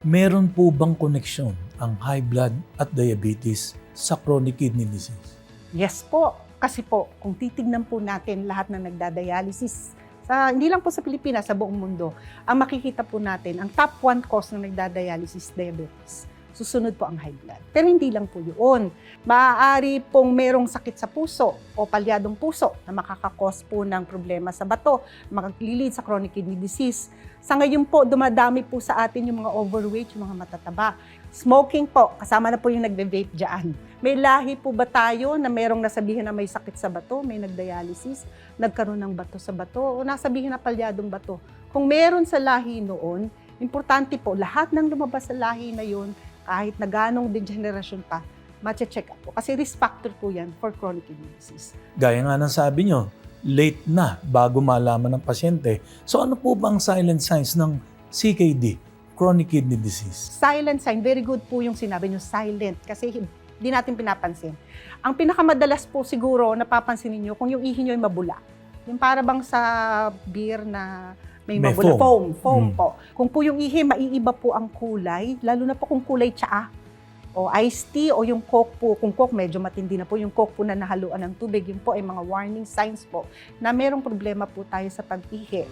Meron po bang koneksyon ang high blood at diabetes sa chronic kidney disease? Yes po. Kasi po, kung titignan po natin lahat na nagdadialysis, sa, hindi lang po sa Pilipinas, sa buong mundo, ang makikita po natin, ang top one cause ng nagdadialysis, diabetes. Susunod po ang high blood. Pero hindi lang po yun. Maaari pong merong sakit sa puso o palyadong puso na makakakos po ng problema sa bato, maglilid sa chronic kidney disease. Sa ngayon po, dumadami po sa atin yung mga overweight, yung mga matataba. Smoking po, kasama na po yung nagbe-vape dyan. May lahi po ba tayo na merong nasabihin na may sakit sa bato, may nagdialysis, nagkaroon ng bato sa bato, o nasabihin na palyadong bato? Kung meron sa lahi noon, importante po, lahat ng lumabas sa lahi na yun, kahit na ganong degeneration pa, mache-check up po. Kasi risk factor po yan for chronic kidney disease. Gaya nga ng sabi nyo, late na bago malaman ng pasyente. So ano po ba ang silent signs ng CKD, chronic kidney disease? Silent sign, very good po yung sinabi nyo, silent. Kasi hindi natin pinapansin. Ang pinakamadalas po siguro, napapansin niyo kung yung ihi nyo ay mabula. Yung para bang sa beer na may, May mabula. foam. Foam, foam Mm. po. Kung po yung ihi, maiiba po ang kulay, lalo na po kung kulay tsaa o iced tea o yung coke po, kung coke medyo matindi na po, yung coke po na nahaluan ng tubig, yun po ay mga warning signs po na merong problema po tayo sa pag-ihi.